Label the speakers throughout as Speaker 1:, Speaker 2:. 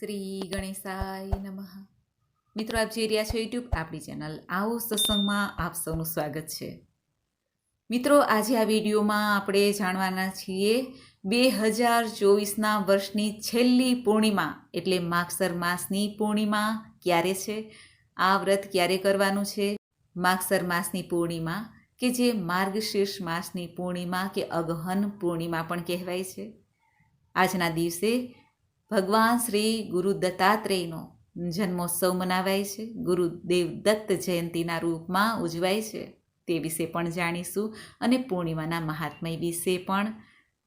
Speaker 1: શ્રી ગણેશાય નમઃ. મિત્રો, આપ જોઈ રહ્યા છો યુટ્યુબ આપણી ચેનલ આવો સત્સંગમાં આપ સૌનું સ્વાગત છે. મિત્રો, આજે આ વિડીયોમાં આપણે જાણવાના છીએ બે હજાર ચોવીસના વર્ષની છેલ્લી પૂર્ણિમા, એટલે માગસર માસની પૂર્ણિમા ક્યારે છે? આ વ્રત ક્યારે કરવાનું છે? માગસર માસની પૂર્ણિમા કે જે માર્ગશીર્ષ માસની પૂર્ણિમા કે અગહન પૂર્ણિમા પણ કહેવાય છે. આજના દિવસે ભગવાન શ્રી ગુરુ દત્તાત્રેયનો જન્મોત્સવ મનાવાય છે. ગુરુદેવ દત્ત જયંતિના રૂપમાં ઉજવાય છે. તે વિશે પણ જાણીશું અને પૂર્ણિમાના મહાત્મય વિશે પણ,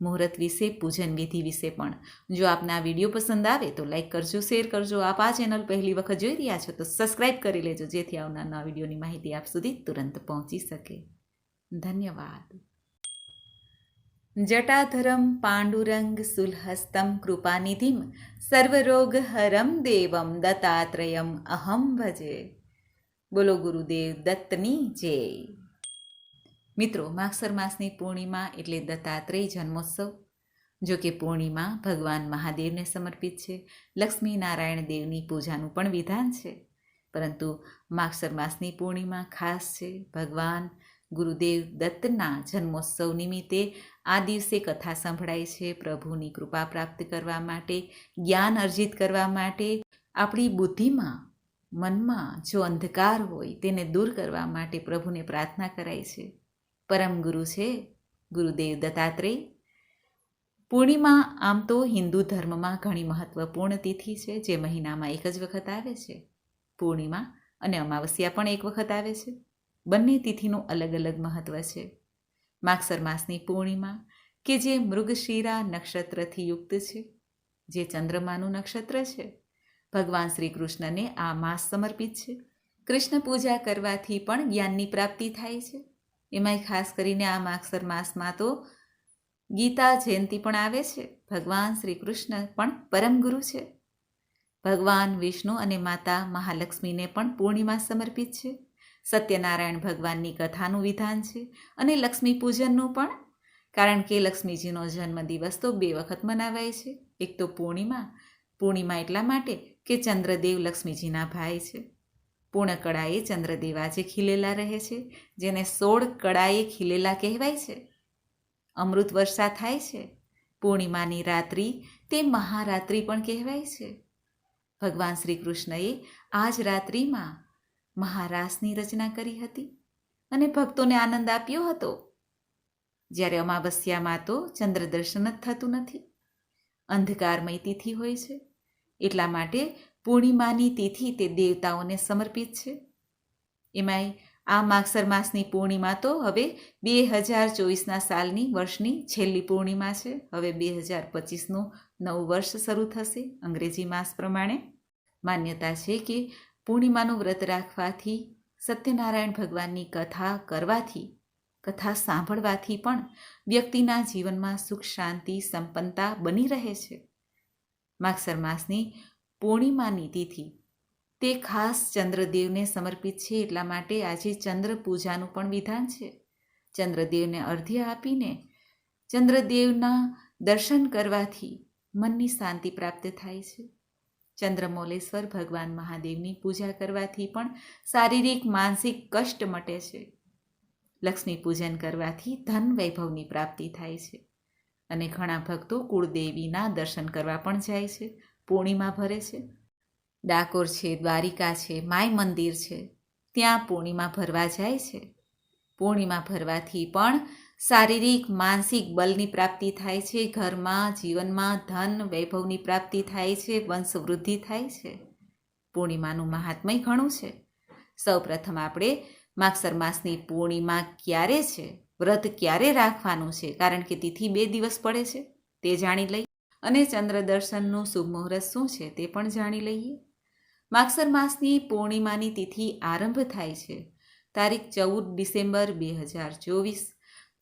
Speaker 1: મુહૂર્ત વિશે, પૂજન વિધિ વિશે પણ. જો આપને વીડિયો પસંદ આવે તો લાઈક કરજો, શેર કરજો. આપ આ ચેનલ પહેલી વખત જોઈ રહ્યા છો તો સબસ્ક્રાઈબ કરી લેજો જેથી આવનારના વિડીયોની માહિતી આપ સુધી તુરંત પહોંચી શકે. ધન્યવાદ. જટાધરમ પાંડુરંગ સુલહસ્તમ કૃપાનિધિમ સર્વરોગહરમ દેવમ દત્તાત્રયમ અહમ ભજે બોલો ગુરુદેવ દત્તની જય મિત્રો માક્ષર માસની પૂર્ણિમા એટલે દત્તાત્રેય જન્મોત્સવ, જો કે પૂર્ણિમા ભગવાન મહાદેવને સમર્પિત છે, લક્ષ્મી નારાયણ દેવની પૂજાનું પણ વિધાન છે, પરંતુ માક્ષર માસની પૂર્ણિમા ખાસ છે, ભગવાન ગુરુદેવ દત્તના જન્મોત્સવ નિમિત્તે આ દિવસે કથા સંભળાય છે પ્રભુની કૃપા પ્રાપ્ત કરવા માટે, જ્ઞાન અર્જિત કરવા માટે. આપણી બુદ્ધિમાં, મનમાં જો અંધકાર હોય તેને દૂર કરવા માટે પ્રભુને પ્રાર્થના કરાય છે. પરમ ગુરુ છે ગુરુદેવ દત્તાત્રેય. પૂર્ણિમા આમ તો હિન્દુ ધર્મમાં ઘણી મહત્વપૂર્ણ તિથિ છે જે મહિનામાં એક જ વખત આવે છે. પૂર્ણિમા અને અમાવસ્યા પણ એક વખત આવે છે. બંને તિથિનું અલગ અલગ મહત્વ છે. માગસર માસની પૂર્ણિમા, કે જે મૃગશિરા નક્ષત્રથી યુક્ત છે, જે ચંદ્રમાનું નક્ષત્ર છે. ભગવાન શ્રી કૃષ્ણને આ માસ સમર્પિત છે. કૃષ્ણ પૂજા કરવાથી પણ જ્ઞાનની પ્રાપ્તિ થાય છે. એમાંય ખાસ કરીને આ માગસર માસમાં તો ગીતા જયંતિ પણ આવે છે. ભગવાન શ્રી કૃષ્ણ પણ પરમ ગુરુ છે. ભગવાન વિષ્ણુ અને માતા મહાલક્ષ્મીને પણ પૂર્ણિમા સમર્પિત છે. સત્યનારાયણ ભગવાનની કથાનું વિધાન છે અને લક્ષ્મી પૂજનનું પણ. કારણ કે લક્ષ્મીજીનો જન્મદિવસ તો બે વખત મનાવાય છે. એક તો પૂર્ણિમા પૂર્ણિમા એટલા માટે કે ચંદ્રદેવ લક્ષ્મીજીના ભાઈ છે. પૂર્ણ કળાએ ચંદ્રદેવ આજે ખીલેલા રહે છે, જેને સોળ કળાએ ખીલેલા કહેવાય છે. અમૃત વર્ષા થાય છે. પૂર્ણિમાની રાત્રિ તે મહારાત્રિ પણ કહેવાય છે. ભગવાન શ્રી કૃષ્ણએ આજ રાત્રિમાં મહારાસની રચના કરી હતી અને ભક્તોને આનંદ આપ્યો હતો. જ્યારે અમાવસ્યામાં તો ચંદ્ર દર્શન જ થતું નથી. અંધકારમય તિથિ હોય છે. એટલા માટે પૂર્ણિમાની તિથિ તે દેવતાઓને સમર્પિત છે. એમાંય આ માગસર માસની પૂર્ણિમા તો હવે બે હજાર ચોવીસના સાલની વર્ષની છેલ્લી પૂર્ણિમા છે. હવે બે હજાર પચીસનું નવું વર્ષ શરૂ થશે. અંગ્રેજી માસ પ્રમાણે. માન્યતા છે કે પૂર્ણિમાનું વ્રત રાખવાથી, સત્યનારાયણ ભગવાનની કથા કરવાથી, કથા સાંભળવાથી પણ વ્યક્તિના જીવનમાં સુખ, શાંતિ, સંપન્નતા બની રહે છે. માગસર માસની પૂર્ણિમાની તિથિ તે ખાસ ચંદ્રદેવને સમર્પિત છે એટલા માટે આજે ચંદ્ર પૂજાનું પણ વિધાન છે. ચંદ્રદેવને અર્ધ્ય આપીને ચંદ્રદેવના દર્શન કરવાથી મનની શાંતિ પ્રાપ્ત થાય છે. ચંદ્રમૌલેશ્વર ભગવાન મહાદેવની પૂજા કરવાથી પણ શારીરિક, માનસિક કષ્ટ મટે છે. લક્ષ્મી પૂજન કરવાથી ધન વૈભવની પ્રાપ્તિ થાય છે અને ઘણા ભક્તો કુળદેવીના દર્શન કરવા પણ જાય છે, પૂર્ણિમા ભરે છે. ડાકોર છે, દ્વારિકા છે, માય મંદિર છે, ત્યાં પૂર્ણિમા ભરવા જાય છે. પૂર્ણિમા ભરવાથી પણ શારીરિક, માનસિક બલની પ્રાપ્તિ થાય છે, ઘરમાં, જીવનમાં ધન વૈભવની પ્રાપ્તિ થાય છે, વંશ વૃદ્ધિ થાય છે. પૂર્ણિમાનું મહાત્મય ઘણું છે. સૌપ્રથમ આપણે માગસર માસની પૂર્ણિમા ક્યારે છે, વ્રત ક્યારે રાખવાનું છે, કારણ કે તિથિ બે દિવસ પડે છે, તે જાણી લઈ અને ચંદ્ર દર્શનનું શુભ મુહૂર્ત શું છે, તે પણ જાણી લઈએ. માગસર માસની પૂર્ણિમાની તિથિ આરંભ થાય છે, તારીખ ચૌદ ડિસેમ્બર બે હજાર ચોવીસ.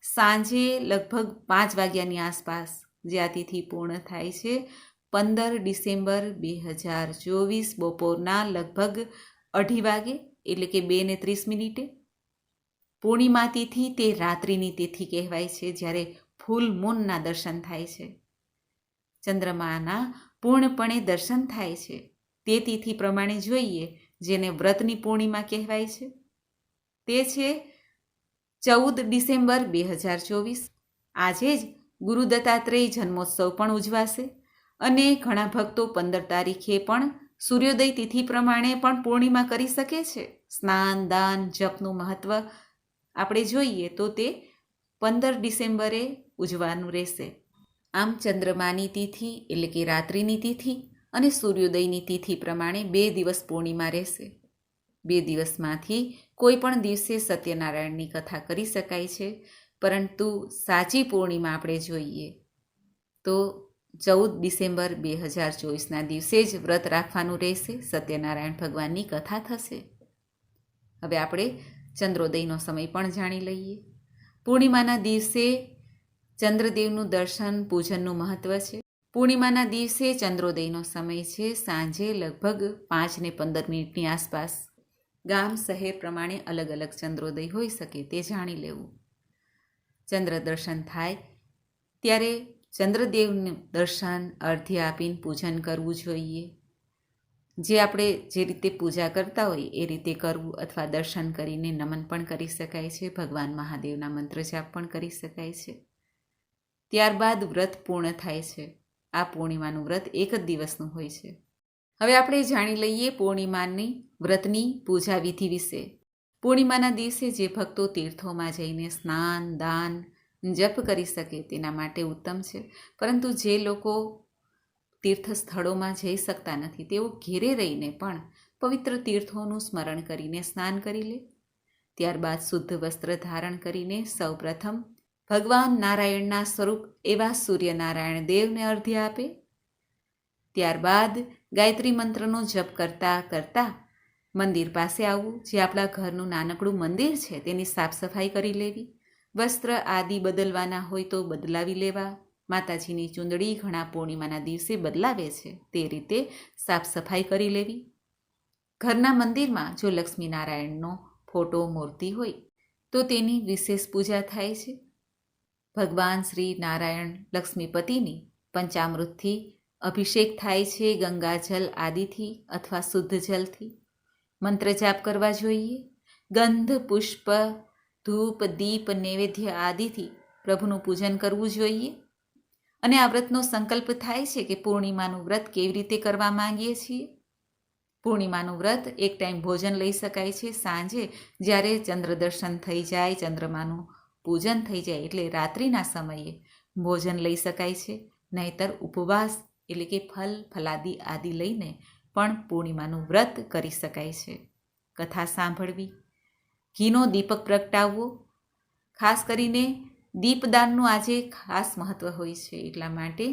Speaker 1: સાંજે લગભગ પાંચ વાગ્યાની આસપાસ જે આ તિથિ પૂર્ણ થાય છે, પંદર ડિસેમ્બર બે હજાર ચોવીસ બપોરના લગભગ અઢી વાગે, એટલે કે બે ને ત્રીસ મિનિટે. પૂર્ણિમા તિથિ તે રાત્રિની તિથિ કહેવાય છે, જ્યારે ફૂલ મૂનના દર્શન થાય છે. ચંદ્રમાના પૂર્ણપણે દર્શન થાય છે. તે તિથિ પ્રમાણે જોઈએ, જેને વ્રતની પૂર્ણિમા કહેવાય છે. તે છે ચૌદ ડિસેમ્બર બે હજાર ચોવીસ. આજે જ ગુરુ દત્તાત્રેય જન્મોત્સવ પણ ઉજવાશે અને ઘણા ભક્તો પંદર તારીખે પણ સૂર્યોદય તિથિ પ્રમાણે પણ પૂર્ણિમા કરી શકે છે. સ્નાન, દાન, જપનું મહત્વ આપણે જોઈએ તો તે પંદર ડિસેમ્બરે ઉજવાનું રહેશે. આમ ચંદ્રમાની તિથિ એટલે કે રાત્રિની તિથિ અને સૂર્યોદયની તિથિ પ્રમાણે બે દિવસ પૂર્ણિમા રહેશે. બે દિવસમાંથી કોઈ પણ દિવસે સત્યનારાયણની કથા કરી શકાય છે. પરંતુ સાચી પૂર્ણિમા આપણે જોઈએ તો ચૌદ ડિસેમ્બર બે હજાર ચોવીસના દિવસે જ વ્રત રાખવાનું રહેશે. સત્યનારાયણ ભગવાનની કથા થશે. હવે આપણે ચંદ્રોદયનો સમય પણ જાણી લઈએ. પૂર્ણિમાના દિવસે ચંદ્રદેવનું દર્શન, પૂજનનું મહત્વ છે. પૂર્ણિમાના દિવસે ચંદ્રોદયનો સમય છે સાંજે લગભગ પાંચને પંદર મિનિટની આસપાસ. ગામ શહેર પ્રમાણે અલગ અલગ ચંદ્રોદય હોઈ શકે તે જાણી લેવું. ચંદ્ર દર્શન થાય, ત્યારે ચંદ્રદેવનું દર્શન અર્ધ્ય આપીને પૂજન કરવું જોઈએ. જે આપણે જે રીતે પૂજા કરતા હોય એ રીતે કરવું અથવા દર્શન કરીને નમન પણ કરી શકાય છે, ભગવાન મહાદેવના મંત્ર જાપ પણ કરી શકાય છે. ત્યારબાદ વ્રત પૂર્ણ થાય છે. આ પૂર્ણિમાનું વ્રત એક જ દિવસનું હોય છે. હવે આપણે જાણી લઈએ પૂર્ણિમાની વ્રતની પૂજા વિધિ વિશે. પૂર્ણિમાના દિવસે જે ભક્તો તીર્થોમાં જઈને સ્નાન, દાન, જપ કરી શકે તેના માટે ઉત્તમ છે. પરંતુ જે લોકો તીર્થ સ્થળોમાં જઈ શકતા નથી, તેઓ ઘેરે રહીને પણ પવિત્ર તીર્થોનું સ્મરણ કરીને સ્નાન કરી લે. ત્યારબાદ શુદ્ધ વસ્ત્ર ધારણ કરીને સૌપ્રથમ ભગવાન નારાયણના સ્વરૂપ એવા સૂર્યનારાયણ દેવને અર્ધ્ય આપે. ત્યારબાદ ગાયત્રી મંત્રનો જપ કરતા કરતા મંદિર પાસે આવવું જે આપણા ઘરનું નાનકડું મંદિર છે, તેની સાફ સફાઈ કરી લેવી. વસ્ત્ર આદિ બદલવાના હોય તો બદલાવી લેવા. માતાજીની ચૂંદડી ઘણા પૂર્ણિમાના દિવસે બદલાવે છે, તે રીતે સાફ સફાઈ કરી લેવી. ઘરના મંદિરમાં જો લક્ષ્મીનારાયણનો ફોટો મૂર્તિ હોય, તો તેની વિશેષ પૂજા થાય છે. ભગવાન શ્રી નારાયણ લક્ષ્મીપતિની પંચામૃતથી અભિષેક થાય છે ગંગાજલ આદિથી અથવા શુદ્ધ જલથી. મંત્ર જાપ કરવા જોઈએ. ગંધ, પુષ્પ, ધૂપ, દીપ, નૈવેદ્ય આદિથી પ્રભુનું પૂજન કરવું જોઈએ. અને આ વ્રતનો સંકલ્પ થાય છે કે પૂર્ણિમાનું વ્રત કેવી રીતે કરવા માંગીએ છીએ? પૂર્ણિમાનું વ્રત એક ટાઈમ ભોજન લઈ શકાય છે સાંજે, જ્યારે ચંદ્ર દર્શન થઈ જાય, ચંદ્રમાનું પૂજન થઈ જાય એટલે રાત્રિના સમયે ભોજન લઈ શકાય છે. નહીતર ઉપવાસ એટલે કે ફલ, ફલાદી આદિ લઈને પણ પૂર્ણિમાનું વ્રત કરી શકાય છે. કથા સાંભળવી, ઘીનો દીપક પ્રગટાવવો, ખાસ કરીને દીપદાનનું આજે ખાસ મહત્ત્વ હોય છે. એટલા માટે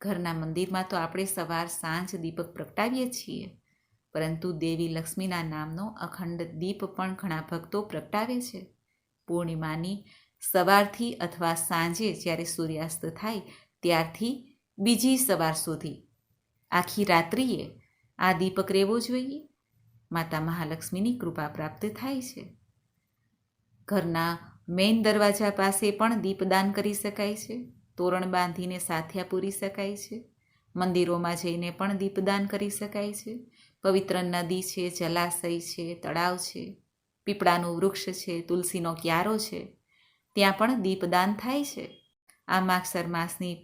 Speaker 1: ઘરના મંદિરમાં તો આપણે સવાર સાંજ દીપક પ્રગટાવીએ છીએ, પરંતુ દેવી લક્ષ્મીના નામનો અખંડ દીપ પણ ઘણા ભક્તો પ્રગટાવે છે. પૂર્ણિમાની સવારથી અથવા સાંજે જ્યારે સૂર્યાસ્ત થાય, ત્યારથી બીજી સવાર સુધી. આખી રાત્રિએ આ દીપક રહેવો જોઈએ. માતા મહાલક્ષ્મીની કૃપા પ્રાપ્ત થાય છે. ઘરના મેઇન દરવાજા પાસે પણ દીપદાન કરી શકાય છે. તોરણ બાંધીને સાથિયા પૂરી શકાય છે. મંદિરોમાં જઈને પણ દીપદાન કરી શકાય છે. પવિત્ર નદી છે, જલાશય છે, તળાવ છે, પીપળાનું વૃક્ષ છે, તુલસીનો ક્યારો છે. ત્યાં પણ દીપદાન થાય છે. આ માગસર માસની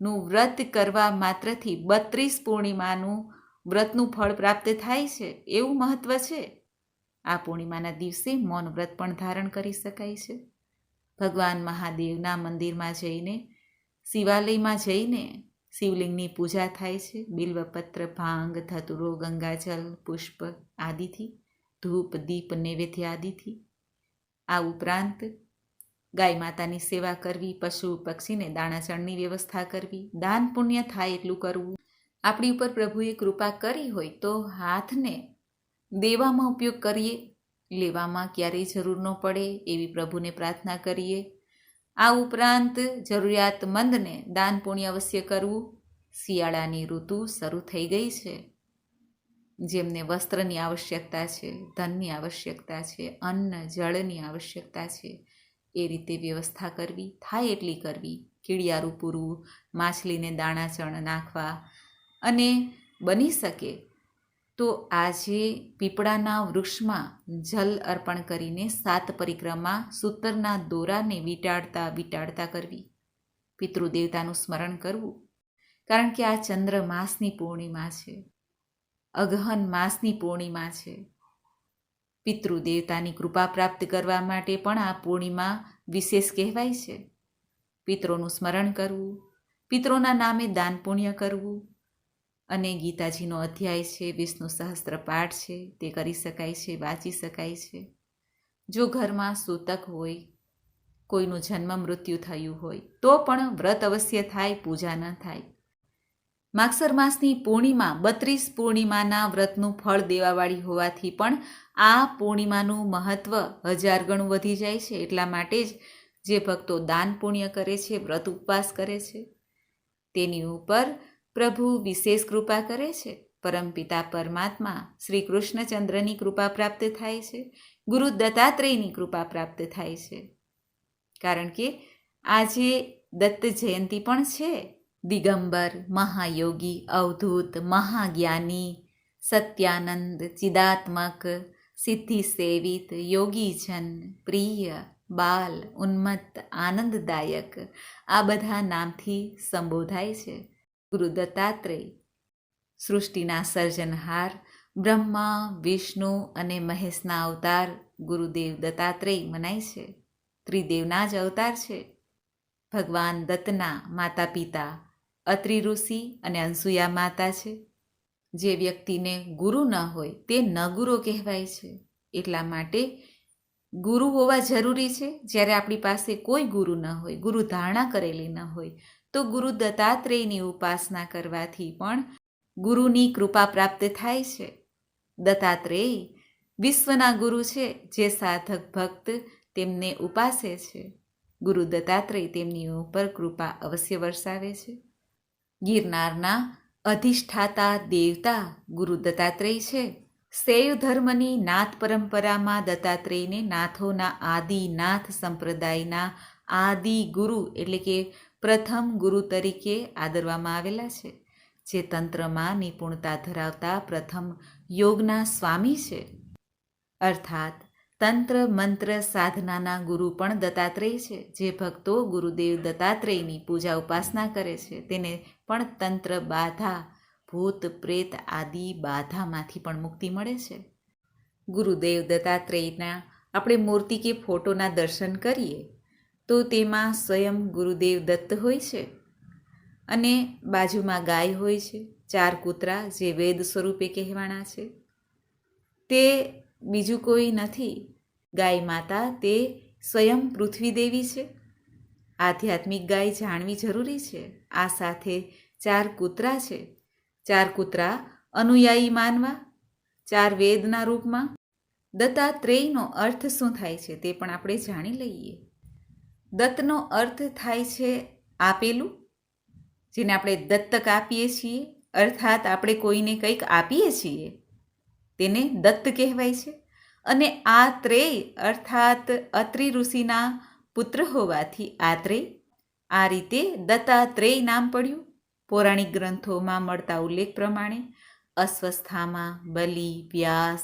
Speaker 1: પૂર્ણિમાનું વ્રત કરવા માત્રથી બત્રીસ પૂર્ણિમાનું વ્રતનું ફળ પ્રાપ્ત થાય છે? એવું મહત્વ છે? આ પૂર્ણિમાના દિવસે મૌન વ્રત પણ ધારણ કરી શકાય છે. ભગવાન મહાદેવના મંદિરમાં જઈને, શિવાલયમાં જઈને શિવલિંગની પૂજા થાય છે. બિલ્વપત્ર, ભાંગ, ધતુરો ગંગાજલ પુષ્પ આદિથી, ધૂપ, દીપ, નૈવેદ્ય આદિથી. આ ઉપરાંત ગાય માતાની સેવા કરવી, પશુ પક્ષીને દાણાચણની વ્યવસ્થા કરવી, દાન પુણ્ય થાય એટલું કરવું. આપણી ઉપર પ્રભુએ કૃપા કરી હોય તો હાથને દેવામાં ઉપયોગ કરીએ, લેવામાં ક્યારેય જરૂર ન પડે એવી પ્રભુને પ્રાર્થના કરીએ. આ ઉપરાંત જરૂરિયાતમંદને દાન પુણ્ય અવશ્ય કરવું. શિયાળાની ઋતુ શરૂ થઈ ગઈ છે. જેમને વસ્ત્રની આવશ્યકતા છે, ધનની આવશ્યકતા છે, અન્ન, જળની આવશ્યકતા છે એ રીતે વ્યવસ્થા કરવી, થાય એટલી કરવી. કીડિયારું પૂરવું, માછલીને દાણા ચણ નાખવા. અને બની શકે તો આજે પીપળાના વૃક્ષમાં જલ અર્પણ કરીને સાત પરિક્રમા સૂતરના દોરાને વીટાડતા વીટાડતા કરવી. પિતૃદેવતાનું સ્મરણ કરવું. કારણ કે આ ચંદ્ર માસની પૂર્ણિમા છે. અગહન માસની પૂર્ણિમા છે. પિતૃદેવતાની કૃપા પ્રાપ્ત કરવા માટે પણ આ પૂર્ણિમા વિશેષ કહેવાય છે. પિત્રોનું સ્મરણ કરવું, પિત્રોના નામે દાન પુણ્ય કરવું અને ગીતાજીનો અધ્યાય છે, વિષ્ણુ સહસ્ત્ર પાઠ છે, તે કરી શકાય છે, વાંચી શકાય છે. જો ઘરમાં સૂતક હોય, કોઈનું જન્મ મૃત્યુ થયું હોય, તો પણ વ્રત અવશ્ય થાય, પૂજા ન થાય. માગસર માસની પૂર્ણિમા બત્રીસ પૂર્ણિમાના વ્રતનું ફળ દેવાવાળી હોવાથી પણ આ પૂર્ણિમાનું મહત્ત્વ હજાર ગણું વધી જાય છે એટલા માટે જ જે ભક્તો દાન પુણ્ય કરે છે, વ્રત ઉપવાસ કરે છે, તેની ઉપર પ્રભુ વિશેષ કૃપા કરે છે. પરમપિતા પરમાત્મા શ્રી કૃષ્ણચંદ્રની કૃપા પ્રાપ્ત થાય છે, ગુરુ દત્તાત્રેયની કૃપા પ્રાપ્ત થાય છે. કારણ કે આજે દત્ત જયંતિ પણ છે. દિગંબર, મહાયોગી, અવધૂત, મહાજ્ઞાની, સત્યાનંદ, ચિદાત્મક સિદ્ધિ સેવિત, યોગીજન, પ્રિય, બાલ, ઉન્મત્ત, આનંદદાયક, આ બધા નામથી સંબોધાય છે. ગુરુ દત્તાત્રેય, સૃષ્ટિના સર્જનહાર, બ્રહ્મા, વિષ્ણુ અને મહેશના અવતાર ગુરુદેવ દત્તાત્રેય મનાય છે. ત્રિદેવના જ અવતાર છે. ભગવાન દત્તના માતા પિતા અત્રિ ઋષિ અને અંસુયા માતા છે. જે વ્યક્તિને ગુરુ ન હોય તે ન ગુરુ કહેવાય છે. એટલા માટે ગુરુ હોવા જરૂરી છે. જ્યારે આપણી પાસે કોઈ ગુરુ ન હોય, ગુરુ ધારણા કરેલી ન હોય, તો ગુરુ દત્તાત્રેયની ઉપાસના કરવાથી પણ ગુરુની કૃપા પ્રાપ્ત થાય છે. દત્તાત્રેય વિશ્વના ગુરુ છે, જે સાધક ભક્ત તેમને ઉપાસે છે. ગુરુ દત્તાત્રેય તેમની ઉપર કૃપા અવશ્ય વરસાવે છે. ગિરનારના અધિષ્ઠાતા દેવતા ગુરુ દત્તાત્રેય છે. શૈવ ધર્મની નાથ પરંપરામાં દત્તાત્રેયને નાથોના આદિ નાથ સંપ્રદાયના આદિ ગુરુ એટલે કે પ્રથમ ગુરુ તરીકે આદરવામાં આવેલા છે. જે તંત્રમાં નિપુણતા ધરાવતા પ્રથમ યોગના સ્વામી છે. અર્થાત તંત્ર, મંત્ર, સાધનાના ગુરુ પણ દત્તાત્રેય છે. જે ભક્તો ગુરુદેવ દત્તાત્રેયની પૂજા ઉપાસના કરે છે, તેને પણ તંત્ર, બાધા, ભૂત, પ્રેત આદિ બાધામાંથી પણ મુક્તિ મળે છે. ગુરુદેવ દત્તાત્રેયના આપણે મૂર્તિ કે ફોટોના દર્શન કરીએ, તો તેમાં સ્વયં ગુરુદેવ દત્ત હોય છે અને બાજુમાં ગાય હોય છે, ચાર કૂતરા જે વેદ સ્વરૂપે કહેવાના છે. તે બીજું કોઈ નથી ગાય માતા તે સ્વયં પૃથ્વી દેવી છે. આધ્યાત્મિક ગાય જાણવી જરૂરી છે. આ સાથે ચાર કૂતરા છે. ચાર કૂતરા અનુયાયી માનવા, ચાર વેદના રૂપમાં. દત્તાત્રેયનો અર્થ શું થાય છે તે પણ આપણે જાણી લઈએ. દત્તનો અર્થ થાય છે આપેલું, જેને આપણે દત્તક આપીએ છીએ, અર્થાત આપણે કોઈને કંઈક આપીએ છીએ, તેને દત્ત કહેવાય છે. અને આ ત્રેય, અર્થાત અત્રિ ઋષિના પુત્ર હોવાથી આત્રેય આ રીતે દત્તાત્રેય નામ પડ્યું. પૌરાણિક ગ્રંથોમાં મળતા ઉલ્લેખ પ્રમાણે અસ્વસ્થામાં બલિ, વ્યાસ,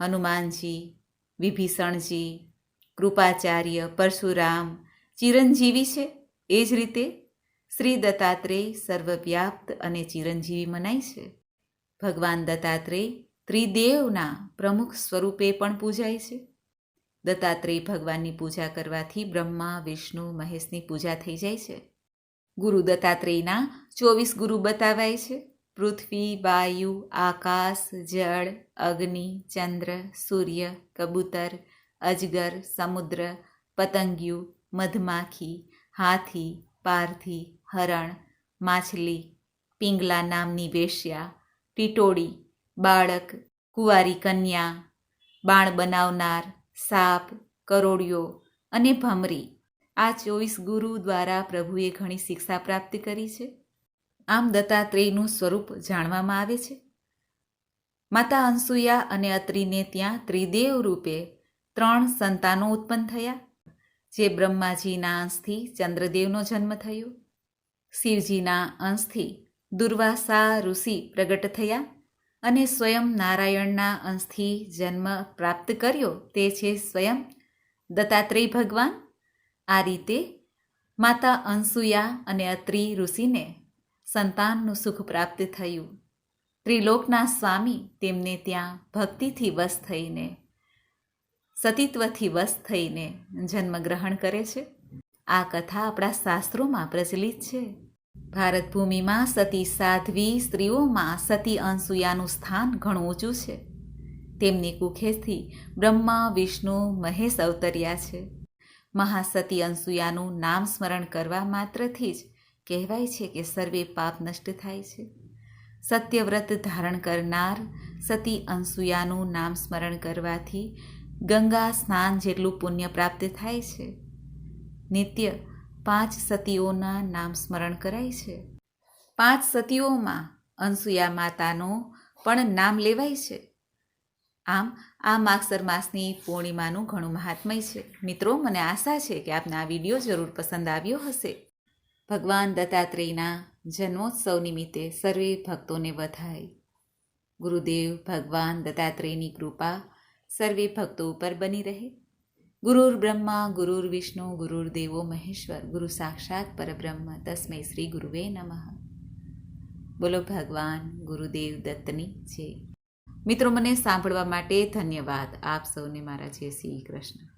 Speaker 1: હનુમાનજી, વિભીષણજી, કૃપાચાર્ય, પરશુરામ, ચિરંજીવી છે. એ જ રીતે શ્રી દત્તાત્રેય સર્વવ્યાપ્ત અને ચિરંજીવી મનાય છે. ભગવાન દત્તાત્રેય ત્રિદેવના પ્રમુખ સ્વરૂપે પણ પૂજાય છે. દત્તાત્રેય ભગવાનની પૂજા કરવાથી બ્રહ્મા, વિષ્ણુ, મહેશની પૂજા થઈ જાય છે. ગુરુ દત્તાત્રેયના ચોવીસ ગુરુ બતાવાય છે. પૃથ્વી, વાયુ, આકાશ, જળ, અગ્નિ, ચંદ્ર, સૂર્ય, કબૂતર, અજગર, સમુદ્ર, પતંગિયું, મધમાખી, હાથી, પારથી, હરણ, માછલી, પિંગલા નામની વેશ્યા, ટીટોળી બાળક, કુંવારી કન્યા, બાણ બનાવનાર, સાપ, કરોડિયો અને ભમરી આ ચોવીસ ગુરુ દ્વારા પ્રભુએ ઘણી શિક્ષા પ્રાપ્ત કરી છે. આમ દત્તાત્રેયનું સ્વરૂપ જાણવામાં આવે છે. માતા અંસુયા અને અત્રિને ત્યાં ત્રિદેવ રૂપે ત્રણ સંતાનો ઉત્પન્ન થયા, જે બ્રહ્માજીના અંશથી ચંદ્રદેવનો જન્મ થયો. શિવજીના અંશથી દુર્વાસા ઋષિ પ્રગટ થયા. અને સ્વયં નારાયણના અંશથી જન્મ પ્રાપ્ત કર્યો તે છે સ્વયં દત્તાત્રેય ભગવાન. આ રીતે માતા અંસુયા અને અત્રિ ઋષિને સંતાનનું સુખ પ્રાપ્ત થયું. ત્રિલોકના સ્વામી તેમને ત્યાં ભક્તિથી વશ થઈને, સતીત્વથી વશ થઈને જન્મગ્રહણ કરે છે. આ કથા આપણા શાસ્ત્રોમાં પ્રચલિત છે. ભારત ભૂમિમાં સતી સાધ્વી સ્ત્રીઓમાં સતી અંસુયાનું સ્થાન ઘણું ઊંચું છે. તેમની કુખેથી બ્રહ્મા, વિષ્ણુ, મહેશ અવતર્યા છે. મહાસતી અંસુયાનું નામ સ્મરણ કરવા માત્રથી જ કહેવાય છે કે સર્વે પાપ નષ્ટ થાય છે. સત્યવ્રત ધારણ કરનાર સતી અંસુયાનું નામ સ્મરણ કરવાથી ગંગા સ્નાન જેટલું પુણ્ય પ્રાપ્ત થાય છે. નિત્ય પાંચ સતીઓના નામ સ્મરણ કરાય છે. પાંચ સતીઓમાં અનસુયા માતાનું પણ નામ લેવાય છે. આમ, આ માગસર માસની પૂર્ણિમાનું ઘણું મહાત્મય છે. મિત્રો, મને આશા છે કે આપને આ વીડિયો જરૂર પસંદ આવ્યો હશે. ભગવાન દત્તાત્રેયના જન્મોત્સવ નિમિત્તે સર્વે ભક્તોને વધાય. ગુરુદેવ ભગવાન દત્તાત્રેયની કૃપા સર્વે ભક્તો ઉપર બની રહે. ગુરુર બ્રહ્મા, ગુરુર વિષ્ણુ, ગુરુર દેવો મહેશ્વર, ગુરુ સાક્ષાત પરબ્રહ્મ. તસ્મૈ શ્રી ગુરુવે નમઃ. બોલો ભગવાન ગુરુદેવ દત્તની છે મિત્રો, મને સાંભળવા માટે ધન્યવાદ. આપ સૌને મારા જય શ્રી કૃષ્ણ.